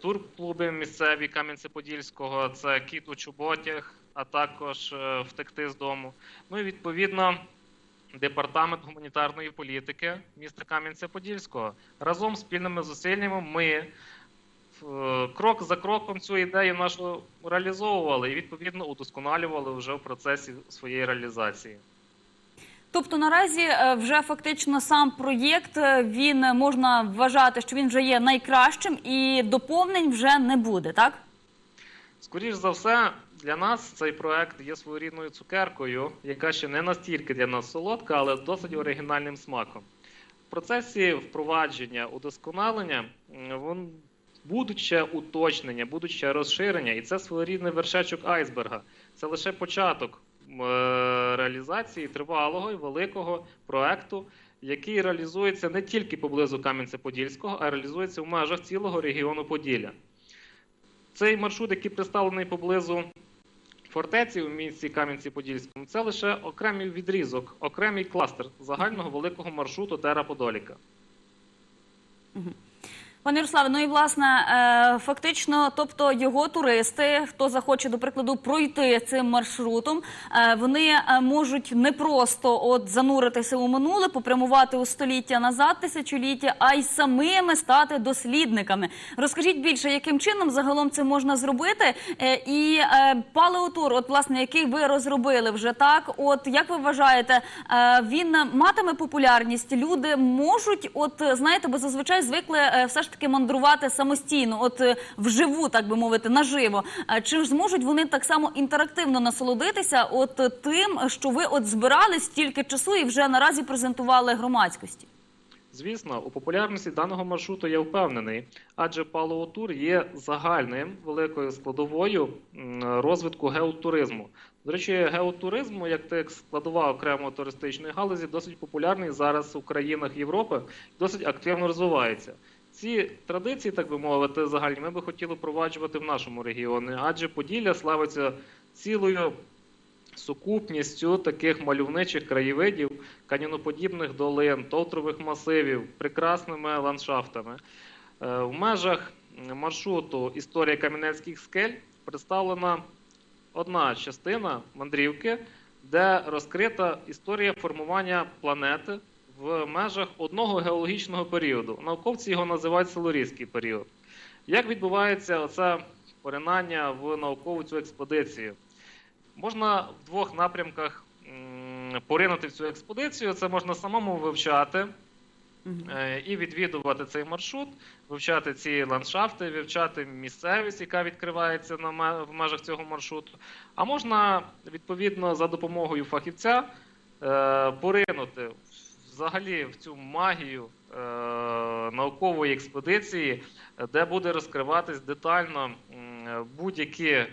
турклуби місцеві Кам'янця-Подільського, це кіт у чоботях, а також е, втекти з дому. Ну і відповідно. Департамент гуманітарної політики міста Кам'янця-Подільського разом з спільними зусиллями ми е, крок за кроком цю ідею нашу реалізовували і відповідно удосконалювали вже в процесі своєї реалізації. Тобто наразі е, вже фактично сам проєкт е, він е, можна вважати, що він вже є найкращим, і доповнень вже не буде, так? Скоріш за все, для нас цей проект є своєрідною цукеркою, яка ще не настільки для нас солодка, але досить оригінальним смаком. В процесі впровадження, удосконалення вон, будуть ще уточнення, будуть ще розширення, і це своєрідний вершечок айсберга. Це лише початок реалізації тривалого і великого проекту, який реалізується не тільки поблизу Кам'янця-Подільського, а реалізується в межах цілого регіону Поділля. Цей маршрут, який представлений поблизу фортеці у місті Кам'янці-Подільському, це лише окремий відрізок, окремий кластер загального великого маршруту Тера Подоліка. Пане Ярославе, ну і власне е, фактично, тобто його туристи, хто захоче, до прикладу, пройти цим маршрутом, е, вони е, можуть не просто зануритися у минуле, попрямувати у століття назад, тисячоліття, а й самими стати дослідниками. Розкажіть більше, яким чином загалом це можна зробити? І палеотур, от власне, який ви розробили вже так. От як ви вважаєте, він матиме популярність? Люди можуть, от знаєте, бо зазвичай звикли все ж таки мандрувати самостійно, от е, вживу, так би мовити, наживо. Чи ж зможуть вони так само інтерактивно насолодитися, от е, тим, що ви от збирали стільки часу і вже наразі презентували громадськості? Звісно, у популярності даного маршруту я впевнений, адже палеотур є загальним великою складовою розвитку геотуризму. До речі, геотуризм, як як складова окремо туристичної галузі, досить популярний зараз у країнах Європи, досить активно розвивається. Ці традиції, так би мовити, загальні, ми би хотіли впроваджувати в нашому регіоні, адже Поділля славиться цілою сукупністю таких мальовничих краєвидів, каньйоноподібних долин, товтрових масивів, прекрасними ландшафтами. Е, В межах маршруту Історія Кам'янецьких скель представлена одна частина мандрівки, де розкрита історія формування планети в межах одного геологічного періоду. Науковці його називають Силурійський період. Як відбувається оце поринання в наукову цю експедицію? Можна в двох напрямках поринути в цю експедицію. Це можна самому вивчати е, і відвідувати цей маршрут, вивчати ці ландшафти, вивчати місцевість, яка відкривається на в межах цього маршруту. А можна відповідно за допомогою фахівця е, поринути взагалі в цю магію е, наукової експедиції, де буде розкриватись детально будь-які, е,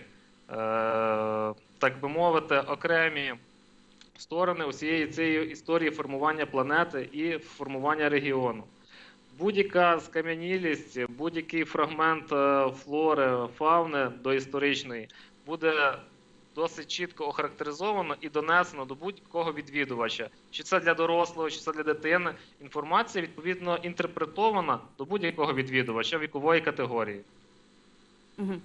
так би мовити, окремі сторони усієї цієї історії формування планети і формування регіону. Будь-яка скам'янілість, будь-який фрагмент е, флори, фауни доісторичної буде досить чітко охарактеризовано і донесено до будь-якого відвідувача. Чи це для дорослого, чи це для дитини. Інформація відповідно інтерпретована до будь-якого відвідувача вікової категорії. Мгм.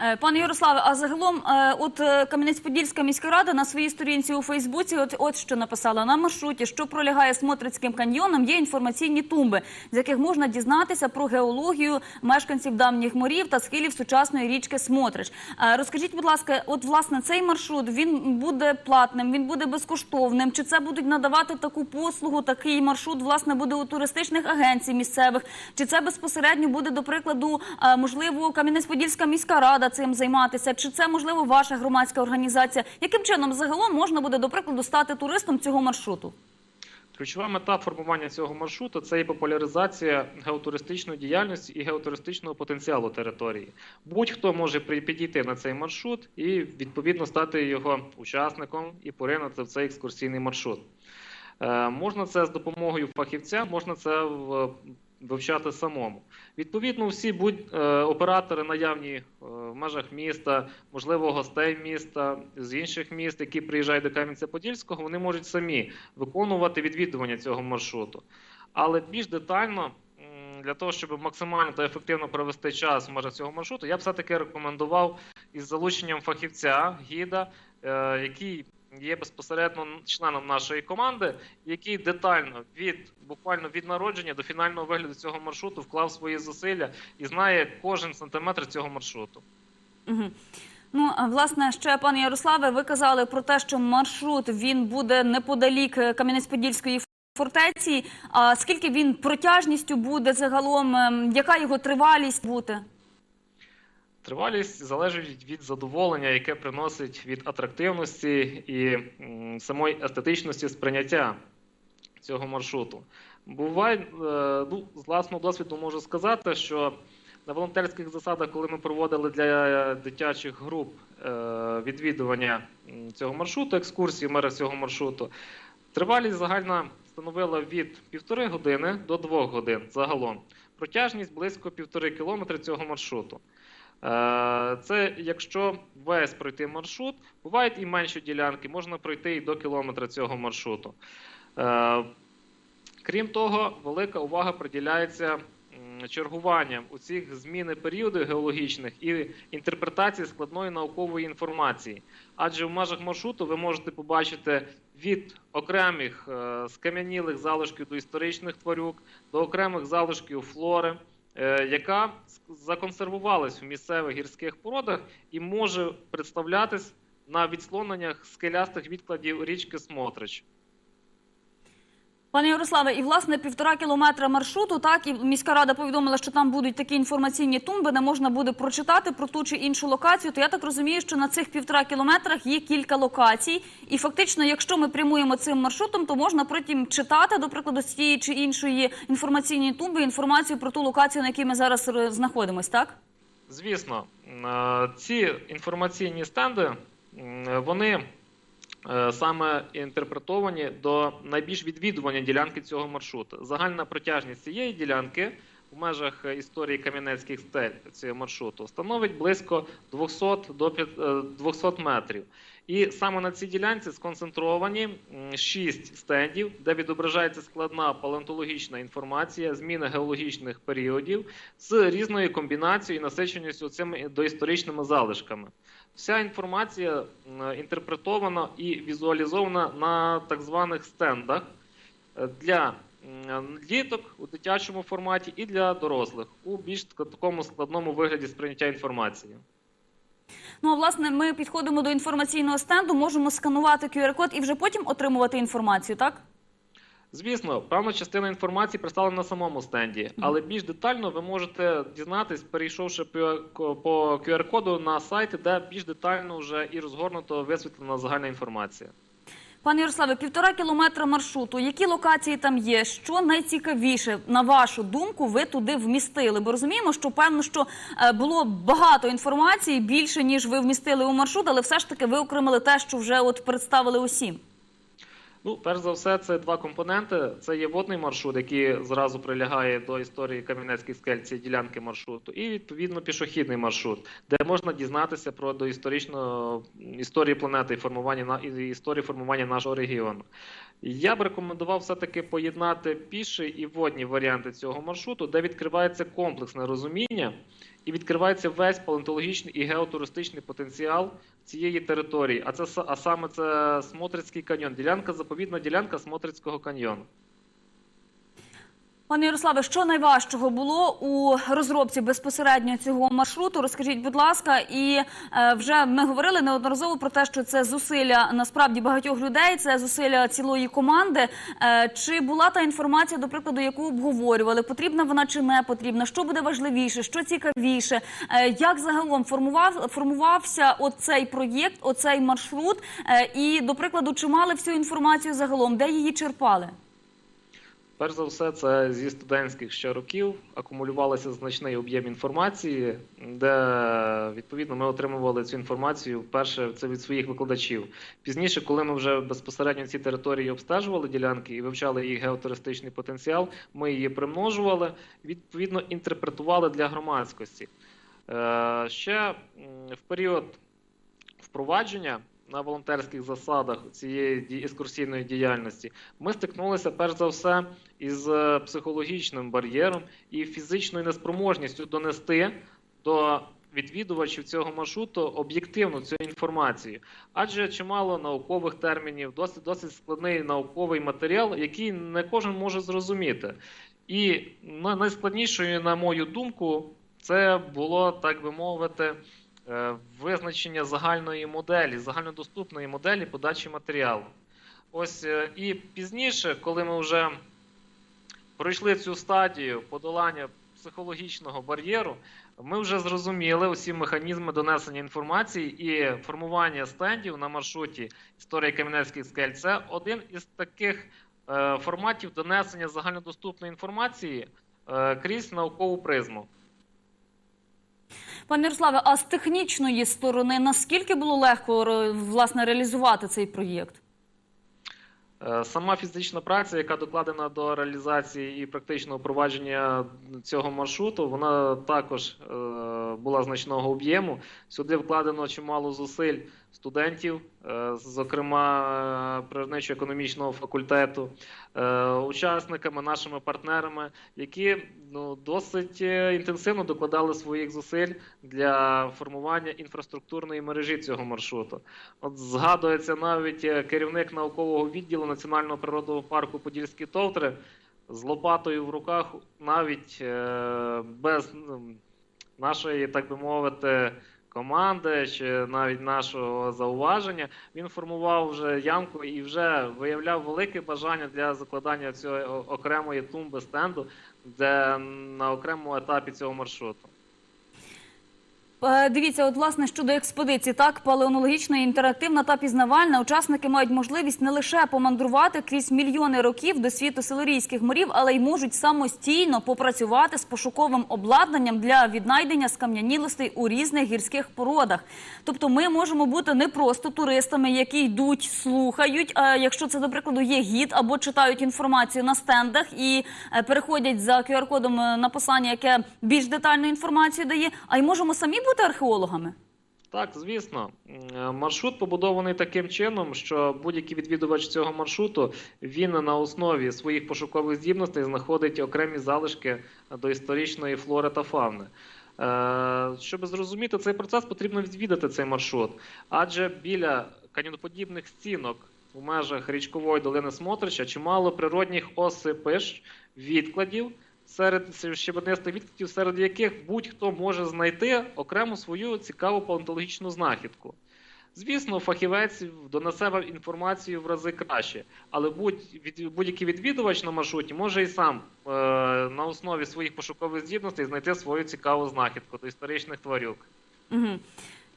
Е, Пане Ярославе, а загалом, е, от е, Кам'янець-Подільська міська рада на своїй сторінці у Фейсбуці, от, от що написала на маршруті, що пролягає Смотрицьким каньйоном, є інформаційні тумби, з яких можна дізнатися про геологію мешканців давніх морів та схилів сучасної річки Смотрич. Розкажіть, будь ласка, от власне цей маршрут він буде платним, він буде безкоштовним. Чи це будуть надавати таку послугу? Такий маршрут власне буде у туристичних агенцій місцевих? Чи це безпосередньо буде до прикладу, можливо, Кам'янець-Подільська міська рада цим займатися? Чи це можливо ваша громадська організація? Яким чином загалом можна буде до прикладу стати туристом цього маршруту? Ключова мета формування цього маршруту це і популяризація геотуристичної діяльності і геотуристичного потенціалу території. Будь-хто може підійти на цей маршрут і відповідно стати його учасником і поринути в цей екскурсійний маршрут. Е, можна це з допомогою фахівця, можна це в- вивчати самому. Відповідно, всі е, оператори наявні е, в межах міста, можливо, гостей міста з інших міст, які приїжджають до Кам'янця-Подільського, вони можуть самі виконувати відвідування цього маршруту. Але більш детально для того, щоб максимально та ефективно провести час в межах цього маршруту, я б все-таки рекомендував із залученням фахівця, гіда, е, який є безпосередньо членом нашої команди, який детально від буквально від народження до фінального вигляду цього маршруту вклав свої зусилля і знає кожен сантиметр цього маршруту. Угу. Ну, власне, ще пане Ярославе, ви казали про те, що маршрут він буде неподалік е, Кам'янець-Подільської фортеці. А скільки він протяжністю буде загалом? ем, Яка його тривалість буде? Тривалість залежить від задоволення, яке приносить від атрактивності і самої естетичності сприйняття цього маршруту. Буває, е, ну, з власного досвіду можу сказати, що на волонтерських засадах, коли ми проводили для дитячих груп е, відвідування цього маршруту, екскурсії в мерах цього маршруту, тривалість загальна становила від півтори години до двох годин загалом. Протяжність близько півтори кілометри цього маршруту. Е, Це якщо весь пройти маршрут, бувають і менші ділянки, можна пройти і до кілометра цього маршруту. Е, Крім того, велика увага приділяється чергуванням у цих зміни періодів геологічних і інтерпретації складної наукової інформації. Адже в межах маршруту ви можете побачити від окремих е, скам'янілих залишків до історичних тварюк, до окремих залишків флори, яка с- законсервувалась в місцевих гірських породах і може представлятись на відслоненнях скелястих відкладів річки Смотрич. Пане Ярославе, і власне півтора кілометра маршруту, так і міська рада повідомила, що там будуть такі інформаційні тумби, де можна буде прочитати про ту чи іншу локацію. То я так розумію, що на цих півтора кілометрах є кілька локацій, і фактично, якщо ми прямуємо цим маршрутом, то можна потім читати, до прикладу, з тієї чи іншої інформаційної тумби інформацію про ту локацію, на якій ми зараз е, знаходимось, так? Звісно, е, ці інформаційні стенди вони саме інтерпретовані до найбільш відвідуваної ділянки цього маршруту. Загальна протяжність цієї ділянки в межах е, історії кам'янецьких стель цього маршруту становить близько 200 до п'ят- е, 200 метрів. І саме на цій ділянці сконцентровані 6 стендів, де відображається складна палеонтологічна інформація, зміни геологічних періодів з різною комбінацією і насиченістю цими доісторичними залишками. Вся інформація інтерпретована і візуалізована на так званих стендах е, для діток у дитячому форматі і для дорослих у більш такому складному вигляді сприйняття інформації. Ну а власне, ми підходимо до інформаційного стенду, можемо сканувати QR-код і вже потім отримувати інформацію, так? Звісно, певна частина інформації представлена на самому стенді, але більш детально ви можете дізнатись, перейшовши по QR-коду на сайти, де більш детально вже і розгорнуто висвітлена загальна інформація. Пане Ярославе, півтора кілометра маршруту. Які локації там є? Що найцікавіше, на вашу думку, ви туди вмістили? Бо розуміємо, що певно, що е, було багато інформації більше ніж ви вмістили у маршрут, але все ж таки ви окремили те, що вже от представили усім. Ну, перш за все, це два компоненти. Це є водний маршрут, який зразу прилягає до історії Кам'янецьких скель цієї ділянки маршруту, і відповідно пішохідний маршрут, де можна дізнатися про доісторичну історію планети і формування на історію формування нашого регіону. Я б рекомендував все-таки поєднати піші і водні варіанти цього маршруту, де відкривається комплексне розуміння і відкривається весь палеонтологічний і геотуристичний потенціал цієї території. А це а саме це Смотрицький каньйон, ділянка заповідна ділянка Смотрицького каньйону. Пане Ярославе, що найважчого було у розробці безпосередньо цього маршруту? Розкажіть, будь ласка, і е, вже ми говорили неодноразово про те, що це зусилля насправді багатьох людей, це зусилля цілої команди. Е, чи була та інформація, до прикладу, яку обговорювали? Потрібна вона чи не потрібна? Що буде важливіше, що цікавіше? Е, як загалом формував формувався оцей проєкт, оцей маршрут? І до прикладу, чи мали всю інформацію загалом, де її черпали? Перш за все, це зі студентських ще років акумулювалося значний об'єм інформації, де відповідно ми отримували цю інформацію вперше це від своїх викладачів. Пізніше, коли ми вже безпосередньо ці території обстежували ділянки і вивчали їх геотуристичний потенціал, ми її примножували, відповідно інтерпретували для громадськості. Е, Ще в період впровадження на волонтерських засадах цієї екскурсійної діяльності, ми стикнулися перш за все із е, психологічним бар'єром і фізичною неспроможністю донести до відвідувачів цього маршруту об'єктивну цю інформацію. Адже чимало наукових термінів, досить досить складний науковий матеріал, який не кожен може зрозуміти. І найскладнішою, на мою думку, це було, так би мовити, визначення загальної моделі, загальнодоступної моделі подачі матеріалу. Ось е, і пізніше, коли ми вже пройшли цю стадію подолання психологічного бар'єру, ми вже зрозуміли усі механізми донесення інформації і формування стендів на маршруті історії Кам'янецьких скель. Це один із таких е, форматів донесення загальнодоступної інформації е, крізь наукову призму. Пане Ярославе, а з технічної сторони наскільки було легко власне реалізувати цей проєкт? Е, Сама фізична праця, яка докладена до реалізації і практичного впровадження цього маршруту, вона також е, була значного об'єму. Сюди вкладено чимало зусиль студентів, е, зокрема природничо-економічного факультету, учасниками, нашими партнерами, які ну, досить інтенсивно докладали своїх зусиль для формування інфраструктурної мережі цього маршруту. От згадується навіть керівник наукового відділу Національного природного парку Подільські Товтри з лопатою в руках, навіть е, без ну, нашої, так би мовити, команди чи навіть нашого зауваження, він формував вже ямку і вже виявляв велике бажання для закладання цієї о- окремої тумби стенду, де на окремому етапі цього маршруту. Е, Дивіться, от власне щодо експедиції, так палеонологічна, інтерактивна та пізнавальна. Учасники мають можливість не лише помандрувати крізь мільйони років до світу силурійських морів, але й можуть самостійно попрацювати з пошуковим обладнанням для віднайдення скам'янілостей у різних гірських породах. Тобто, ми можемо бути не просто туристами, які йдуть, слухають. А якщо це, до прикладу, є гід або читають інформацію на стендах і е, переходять за QR-кодом е, на послання, яке більш детальну інформацію дає, а й можемо самі бути археологами. Так, звісно, маршрут побудований таким чином, що будь-який відвідувач цього маршруту він на основі своїх пошукових здібностей знаходить окремі залишки до історичної флори та фауни. Е, Щоб зрозуміти цей процес, потрібно відвідати цей маршрут, адже біля каньйоноподібних стінок у межах річкової долини Смотрича чимало природних осипиш, відкладів серед щебенистих відкладів, серед яких будь-хто може знайти окрему свою цікаву палеонтологічну знахідку. Звісно, фахівець донесе вам інформацію в рази краще, але будь-який відвідувач на маршруті може і сам е, на основі своїх пошукових здібностей знайти свою цікаву знахідку до історичних тварюк. Угу.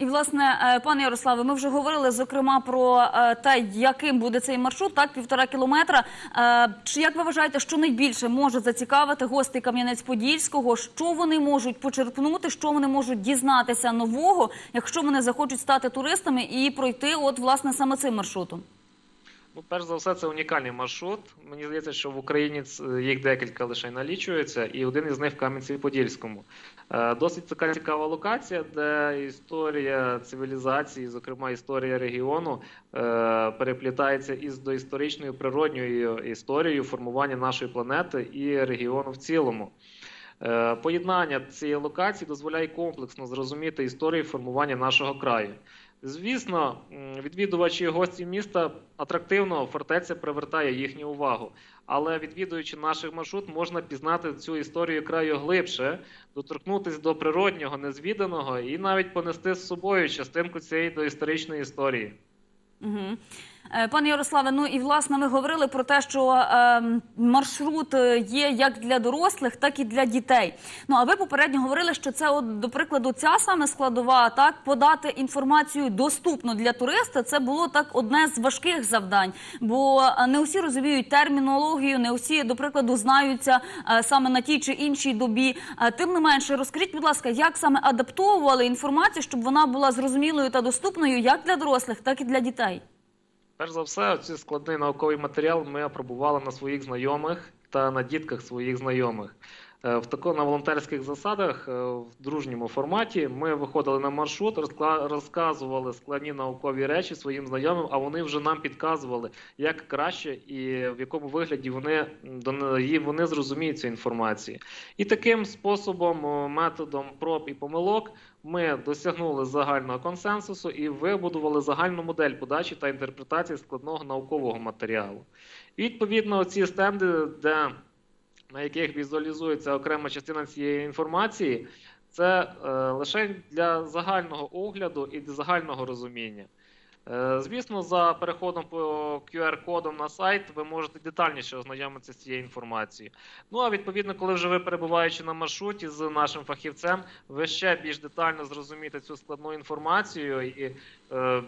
І власне, е, пане Ярославе, ми вже говорили зокрема про е, те, яким буде цей маршрут, так півтора кілометра. Е, Чи як ви вважаєте, що найбільше може зацікавити гостей Кам'янець-Подільського? Що вони можуть почерпнути, що вони можуть дізнатися нового, якщо вони захочуть стати туристами і пройти, от власне саме цим маршрутом? Ну, перш за все, це унікальний маршрут. Мені здається, що в Україні їх декілька лише налічується, і один із них в Кам'янці-Подільському. Е, Досить така цікава локація, де історія цивілізації, зокрема історія регіону, е, переплітається із доісторичною природньою історією формування нашої планети і регіону в цілому. Е, Поєднання цієї локації дозволяє комплексно зрозуміти історію формування нашого краю. Звісно, відвідувачі і гості міста атрактивно фортеця привертає їхню увагу. Але відвідуючи наш маршрут, можна пізнати цю історію краю глибше, доторкнутися до природнього, незвіданого і навіть понести з собою частинку цієї доісторичної історії. Угу. Пане Ярославе, ну і власне ми говорили про те, що е, маршрут е, є як для дорослих, так і для дітей. Ну а ви попередньо говорили, що це, до прикладу, ця саме складова, так подати інформацію доступно для туриста. Це було так одне з важких завдань, бо е, не усі розуміють термінологію, не усі, до прикладу, знаються е, саме на тій чи іншій добі. Е, Тим не менше, розкажіть, будь ласка, як саме адаптовували інформацію, щоб вона була зрозумілою та доступною як для дорослих, так і для дітей. Перш за все, цей складний науковий матеріал ми опробували на своїх знайомих та на дітках своїх знайомих. Е, В тако на волонтерських засадах е, в дружньому форматі ми виходили на маршрут, розкла- розказували складні наукові речі своїм знайомим, а вони вже нам підказували, як краще і в якому вигляді вони вони зрозуміють цю інформацію. І таким способом, методом проб і помилок, ми досягнули загального консенсусу і вибудували загальну модель подачі та інтерпретації складного наукового матеріалу. Відповідно, ці стенди, де на яких візуалізується окрема частина цієї інформації, це е, лише для загального огляду і для загального розуміння. Е, звісно, за переходом по QR-кодам на сайт ви можете детальніше ознайомитися з цією інформацією. Ну а відповідно, коли вже ви перебуваючи на маршруті з нашим фахівцем, ви ще більш детально зрозумієте цю складну інформацію і е,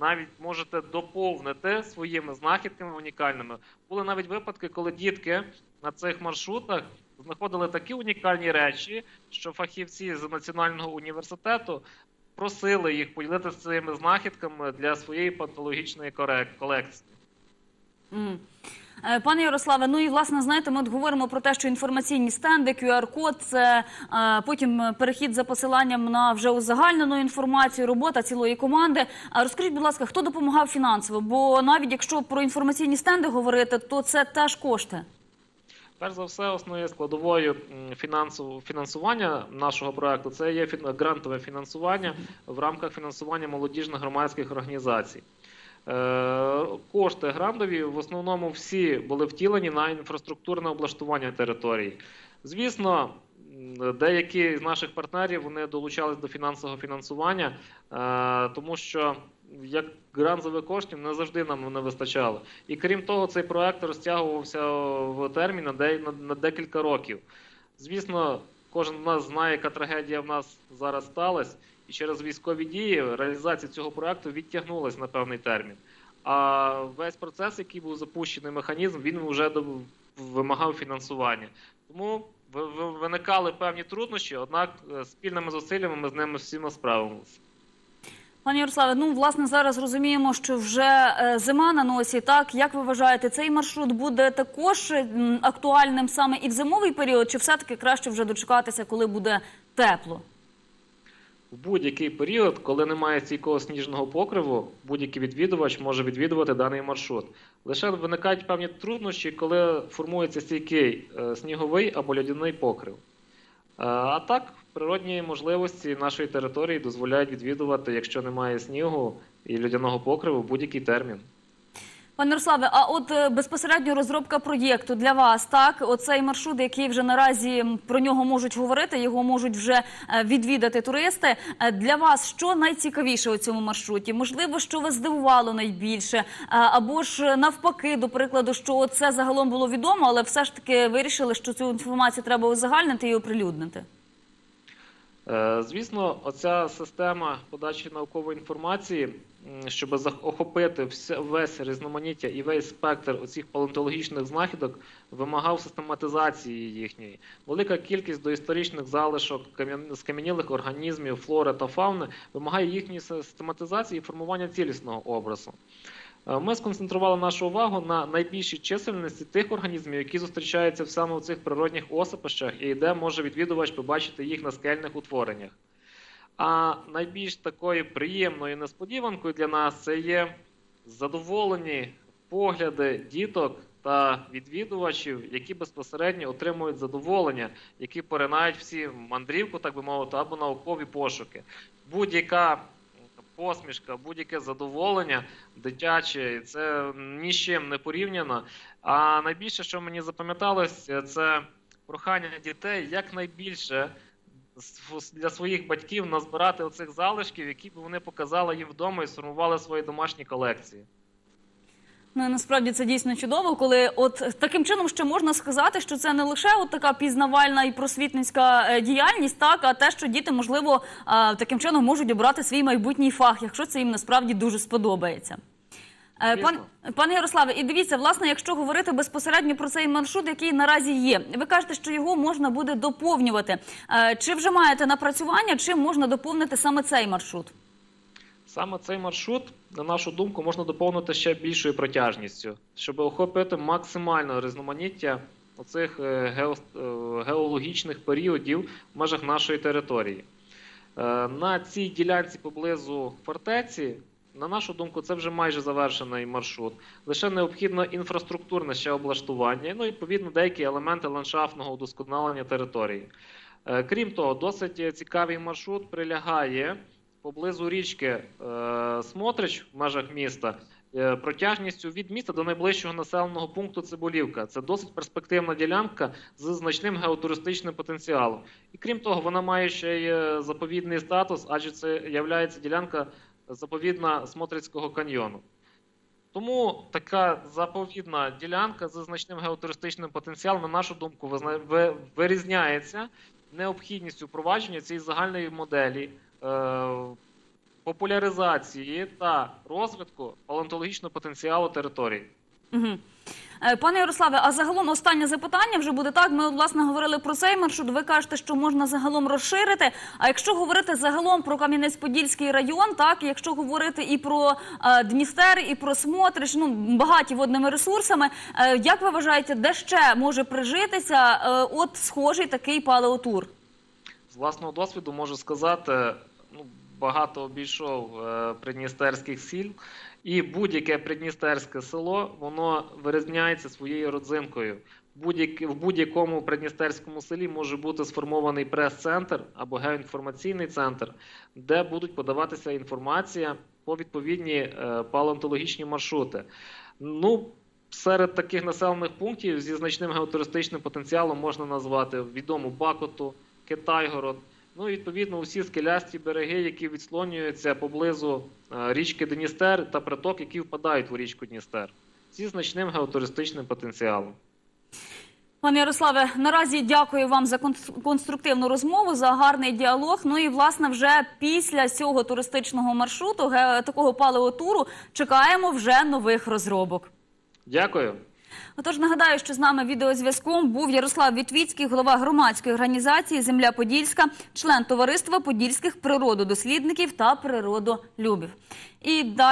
навіть можете доповнити своїми знахідками унікальними. Були навіть випадки, коли дітки на цих маршрутах знаходили такі унікальні речі, що фахівці з національного університету просили їх поділитися своїми знахідками для своєї патологічної колекції. М. Е, Пане Ярославе, ну і власне знаєте, ми от говоримо про те, що інформаційні стенди, QR-код це е, потім перехід за посиланням на вже узагальнену інформацію, робота цілої команди. А розкажіть, будь ласка, хто допомагав фінансово? Бо навіть якщо про інформаційні стенди говорити, то це теж кошти. Перш за все, основною складовою фінансування нашого проекту це є грантове фінансування в рамках фінансування молодіжних громадських організацій. Е, Кошти грантові в основному всі були втілені на інфраструктурне облаштування території. Звісно, деякі з наших партнерів вони долучались до фінансового фінансування, е, тому що як грантових коштів не завжди нам не вистачало. І крім того, цей проект розтягувався в термін на декілька років. Звісно, кожен з нас знає, яка трагедія в нас зараз сталася, і через військові дії реалізація цього проекту відтягнулася на певний термін. А весь процес, який був запущений механізм, він вже вимагав фінансування. Тому ви- ви- виникали певні труднощі, однак е, спільними зусиллями ми з ними всіма справилися. Пане Ярославе, ну власне зараз розуміємо, що вже е, зима на носі. Так як ви вважаєте, цей маршрут буде також актуальним саме і в зимовий період, чи все таки краще вже дочекатися, коли буде тепло? В будь-який період, коли немає стійкого сніжного покриву, будь-який відвідувач може відвідувати даний маршрут. Лише виникають певні труднощі, коли формується стійкий е, сніговий або льодяний покрив. Е, А так, природні можливості нашої території дозволяють відвідувати, якщо немає снігу і льодяного покриву, будь-який термін. Пане Ярославе, а от е, безпосередньо розробка проєкту для вас, так, оцей маршрут, який вже наразі про нього можуть говорити, його можуть вже е, відвідати туристи. Е, Для вас що найцікавіше у цьому маршруті? Можливо, що вас здивувало найбільше, або ж навпаки, до прикладу, що це загалом було відомо, але все ж таки вирішили, що цю інформацію треба узагальнити і оприлюднити. Е, Звісно, оця система подачі наукової інформації, щоб охопити весь різноманіття і весь спектр оцих палеонтологічних знахідок, вимагав систематизації їхньої. Велика кількість доісторичних залишок кам'ян- скам'янілих організмів, флори та фауни вимагає їхньої систематизації і формування цілісного образу. Е, Ми сконцентрували нашу увагу на найбільшій чисельності тих організмів, які зустрічаються саме в цих природних осипищах, і де може відвідувач побачити їх на скельних утвореннях. А найбільш такою приємною несподіванкою для нас це є задоволені погляди діток та відвідувачів, які безпосередньо отримують задоволення, які поринають всі мандрівку, так би мовити, або наукові пошуки. Будь-яка посмішка, будь-яке задоволення дитяче, це ні з чим не порівняно. А найбільше, що мені запам'яталось, це прохання дітей якнайбільше для своїх батьків назбирати оцих залишків, які б вони показали їм вдома і сформували свої домашні колекції. Ну насправді це дійсно чудово, коли от таким чином ще можна сказати, що це не лише от така пізнавальна і просвітницька е, діяльність, так а те, що діти можливо таким чином можуть обрати свій майбутній фах, якщо це їм насправді дуже сподобається. Е, Пан, пане Ярославе, і дивіться, власне, якщо говорити безпосередньо про цей маршрут, який наразі є, ви кажете, що його можна буде доповнювати. Е, Чи вже маєте напрацювання, чим можна доповнити саме цей маршрут? Саме цей маршрут, на нашу думку, можна доповнити ще більшою протяжністю, щоб охопити максимальне різноманіття оцих е, е, геологічних періодів в межах нашої території. Е, На цій ділянці поблизу фортеці, на нашу думку, це вже майже завершений маршрут. Лише необхідно інфраструктурне ще облаштування, ну і відповідно деякі елементи ландшафтного удосконалення території. Крім того, досить цікавий маршрут прилягає поблизу річки е, Смотрич в межах міста. е, Протяжністю від міста до найближчого населеного пункту Цибулівка. Це досить перспективна ділянка з значним геотуристичним потенціалом. І крім того, вона має ще й е, заповідний статус, адже це є ділянка заповідна Смотрицького каньйону. Тому така заповідна ділянка з значним геотуристичним потенціалом, на нашу думку, вирізняється необхідністю впровадження цієї загальної моделі популяризації та розвитку палеонтологічного потенціалу території. Угу. Пане Ярославе, а загалом останнє запитання вже буде так. Ми власне говорили про цей маршрут. Ви кажете, що можна загалом розширити. А якщо говорити загалом про Кам'янець-Подільський район, так якщо говорити і про е, Дністер, і про Смотрич, ну багаті водними ресурсами. Е, як ви вважаєте, де ще може прижитися е, от схожий такий палеотур? З власного досвіду можу сказати, багато обійшов е, придністерських сіл, і будь-яке придністерське село воно вирізняється своєю родзинкою. В будь-якому придністерському селі може бути сформований прес-центр або геоінформаційний центр, де будуть подаватися інформація по відповідні е, палеонтологічні маршрути. Ну, серед таких населених пунктів зі значним геотуристичним потенціалом можна назвати відому Бакоту, Китайгород. Ну і відповідно усі скелясті береги, які відслонюються поблизу е, річки Дністер та приток, які впадають в річку Дністер, зі значним геотуристичним потенціалом. Пане Ярославе, наразі дякую вам за конс- конструктивну розмову, за гарний діалог. Ну і власне вже після цього туристичного маршруту, такого палеотуру, чекаємо вже нових розробок. Дякую. Отож, нагадаю, що з нами відеозв'язком був Ярослав Вітвіцький, голова громадської організації Земля Подільська, член товариства подільських природодослідників та природолюбів. І далі.